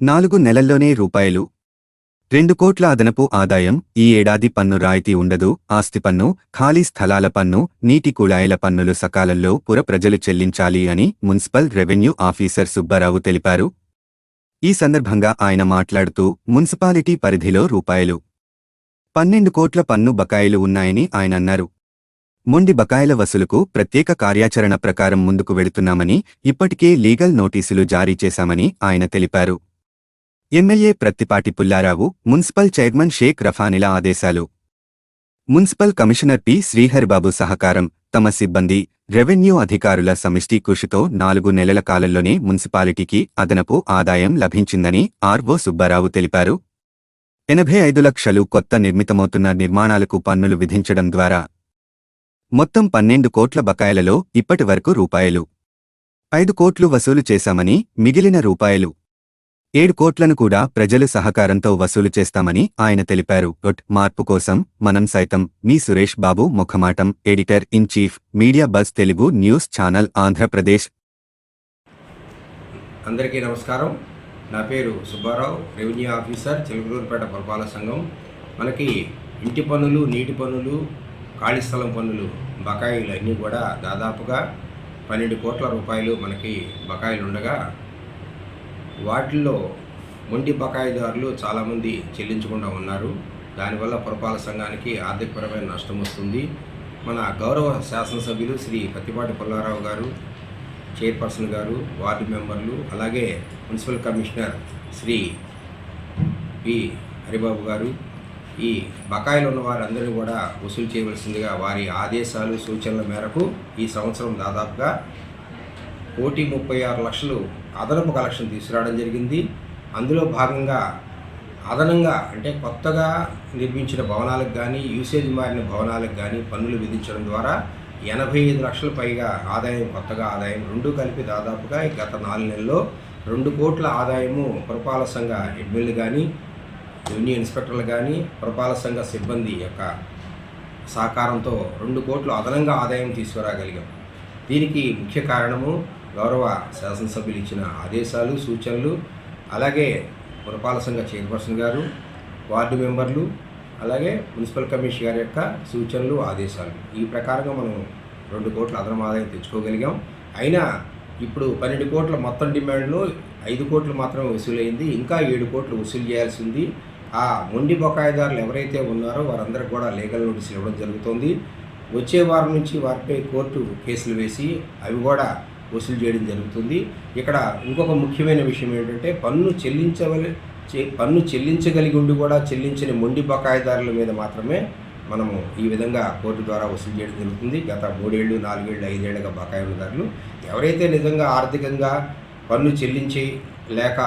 నాలుగు నెలల్లోనే రూపాయలు. రెండు కోట్ల అదనపు ఆదాయం ఈ ఏడాది పన్ను రాయితీ ఉండదు ఆస్తి పన్ను ఖాళీ స్థలాల పన్ను నీటి కుళాయిల పన్నులు సకాలంలో పుర ప్రజలు చెల్లించాలి అని మున్సిపల్ రెవెన్యూ ఆఫీసర్ సుబ్బారావు తెలిపారు. ఈ సందర్భంగా ఆయన మాట్లాడుతూ మున్సిపాలిటీ పరిధిలో రూపాయలు. పన్నెండు కోట్ల పన్ను బకాయిలు ఉన్నాయని ఆయన అన్నారు. మొండి బకాయిల వసూలుకు ప్రత్యేక కార్యాచరణ ప్రకారం ముందుకు వెళుతున్నామని ఇప్పటికే లీగల్ నోటీసులు జారీ చేశామని ఆయన తెలిపారు. MLA Prathipati Pullarao municipal chairman Sheikh రఫానిల ఆదేశాలు. Municipal commissioner P. శ్రీహరిబాబు సహకారం తమ సిబ్బంది రెవెన్యూ అధికారుల సమిష్టి కృషితో నాలుగు నెలల కాలంలోనే మున్సిపాలిటీకి అదనపు ఆదాయం లభించిందని ఆర్వో సుబ్బారావు తెలిపారు. ఎనభై ఐదు లక్షలు కొత్త నిర్మితమవుతున్న నిర్మాణాలకు పన్నులు విధించడం ద్వారా మొత్తం పన్నెండు కోట్ల బకాయిలలో ఇప్పటి వరకు రూపాయలు ఐదు కోట్లు వసూలు చేశామని మిగిలిన రూపాయలు ఏడు కోట్లను కూడా ప్రజల సహకారంతో వసూలు చేస్తామని ఆయన తెలిపారు. ఒట్ మార్పు కోసం మనం సైతం మీ Suresh Babu ముఖమాటం editor in chief media bus Telugu news channel Andhra Pradesh. అందరికీ నమస్కారం. నా పేరు సుబ్బారావు రెవెన్యూ ఆఫీసర్ చిలకలూరుపేట పురపాలక సంఘం. మనకి ఇంటి పనులు నీటి పనులు ఖాళీ స్థలం పనులు బకాయిలు అన్నీ కూడా దాదాపుగా పన్నెండు కోట్ల రూపాయలు మనకి బకాయిలు ఉండగా వాటిల్లో మొండి బకాయిదారులు చాలామంది చెల్లించకుండా ఉన్నారు. దానివల్ల పురపాలక సంఘానికి ఆర్థికపరమైన నష్టం వస్తుంది. మన గౌరవ శాసనసభ్యులు శ్రీ పత్తిపాటి పుల్లారావు గారు చైర్పర్సన్ గారు వార్డు మెంబర్లు అలాగే municipal commissioner Shri P. Haribabu garu ఈ బకాయిలు ఉన్న వారందరూ కూడా వసూలు చేయవలసిందిగా వారి ఆదేశాలు సూచనల మేరకు ఈ సంవత్సరం దాదాపుగా కోటి ముప్పై ఆరు లక్షలు అదనపు కలెక్షన్ తీసుకురావడం జరిగింది. అందులో భాగంగా అదనంగా అంటే కొత్తగా నిర్మించిన భవనాలకు కానీ యూసేజ్ మారిన భవనాలకు కానీ పన్నులు విధించడం ద్వారా ఎనభై ఐదు లక్షల పైగా ఆదాయం కొత్తగా ఆదాయం రెండు కలిపి దాదాపుగా గత నాలుగు నెలల్లో రెండు కోట్ల ఆదాయము పురపాలక సంఘ ఎమ్మెల్యే కానీ రెవెన్యూ ఇన్స్పెక్టర్లు కానీ పురపాలక సంఘ సిబ్బంది యొక్క సహకారంతో రెండు కోట్లు అదనంగా ఆదాయం తీసుకురాగలిగాం. దీనికి ముఖ్య కారణము గౌరవ శాసనసభ్యులు ఇచ్చిన ఆదేశాలు సూచనలు అలాగే పురపాలక సంఘ చైర్పర్సన్ గారు వార్డు మెంబర్లు అలాగే మున్సిపల్ కమిషన్ గారి యొక్క సూచనలు ఆదేశాలు. ఈ ప్రకారంగా మనం రెండు కోట్ల అదనం ఆదాయం తెచ్చుకోగలిగాం. అయినా ఇప్పుడు పన్నెండు కోట్ల మొత్తం డిమాండ్లో ఐదు కోట్లు మాత్రమే వసూలైంది. ఇంకా ఏడు కోట్లు వసూలు చేయాల్సి ఉంది. ఆ మొండి బకాయిదారులు ఎవరైతే ఉన్నారో వారందరికీ కూడా లీగల్ నోటీసులు ఇవ్వడం జరుగుతుంది. వచ్చే వారం నుంచి వారిపై కోర్టు కేసులు వేసి అవి కూడా వసూలు చేయడం జరుగుతుంది. ఇక్కడ ఇంకొక ముఖ్యమైన విషయం ఏంటంటే పన్ను చెల్లించవలే పన్ను చెల్లించగలిగి ఉండి కూడా చెల్లించని మొండి బకాయిదారుల మీద మాత్రమే మనము ఈ విధంగా కోర్టు ద్వారా వసూలు చేయడం జరుగుతుంది. గత మూడేళ్ళు నాలుగేళ్ళు ఐదేళ్ళుగా బకాయిదారులు ఎవరైతే నిజంగా ఆర్థికంగా పన్ను చెల్లించి లేక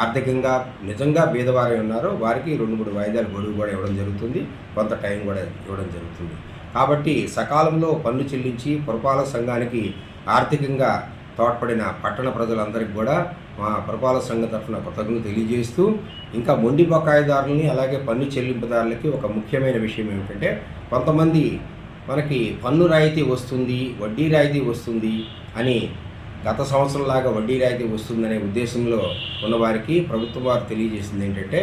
ఆర్థికంగా నిజంగా బీదవారై ఉన్నారో వారికి రెండు మూడు వాయిదాలు గొడుగు కూడా ఇవ్వడం జరుగుతుంది. కొంత టైం కూడా ఇవ్వడం జరుగుతుంది. కాబట్టి సకాలంలో పన్ను చెల్లించి పురపాలక సంఘానికి ఆర్థికంగా తోడ్పడిన పట్టణ ప్రజలందరికీ కూడా మా పురపాలక సంఘం తరఫున కృతజ్ఞతలు తెలియజేస్తూ ఇంకా మొండి బకాయిదారులని అలాగే పన్ను చెల్లింపుదారులకి ఒక ముఖ్యమైన విషయం ఏమిటంటే కొంతమంది మనకి పన్ను రాయితీ వస్తుంది వడ్డీ రాయితీ వస్తుంది అని గత సంవత్సరంలాగా వడ్డీ రాయితీ వస్తుందనే ఉద్దేశంలో ఉన్నవారికి ప్రభుత్వం వారు తెలియజేసింది ఏంటంటే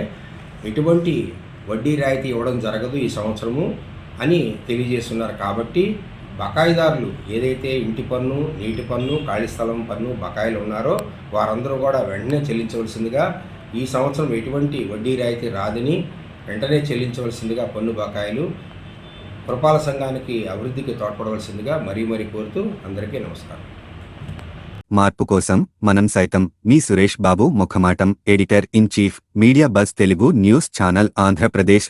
ఎటువంటి వడ్డీ రాయితీ ఇవ్వడం జరగదు ఈ సంవత్సరము. అని తెలియజేస్తున్నారు. కాబట్టి బకాయిదారులు ఏదైతే ఇంటి పన్ను నీటి పన్ను ఖాళీ స్థలం పన్ను బకాయిలు ఉన్నారో వారందరూ కూడా వెంటనే చెల్లించవలసిందిగా ఈ సంవత్సరం ఎటువంటి వడ్డీ రాయితీ రాదని వెంటనే చెల్లించవలసిందిగా పన్ను బకాయిలు పురపాల సంఘానికి అభివృద్ధికి తోడ్పడవలసిందిగా మరీ మరీ కోరుతూ అందరికీ నమస్కారం. మార్పు కోసం మనం సైతం మీ Suresh Babu ముఖమాటం editor in chief media bus Telugu news channel Andhra Pradesh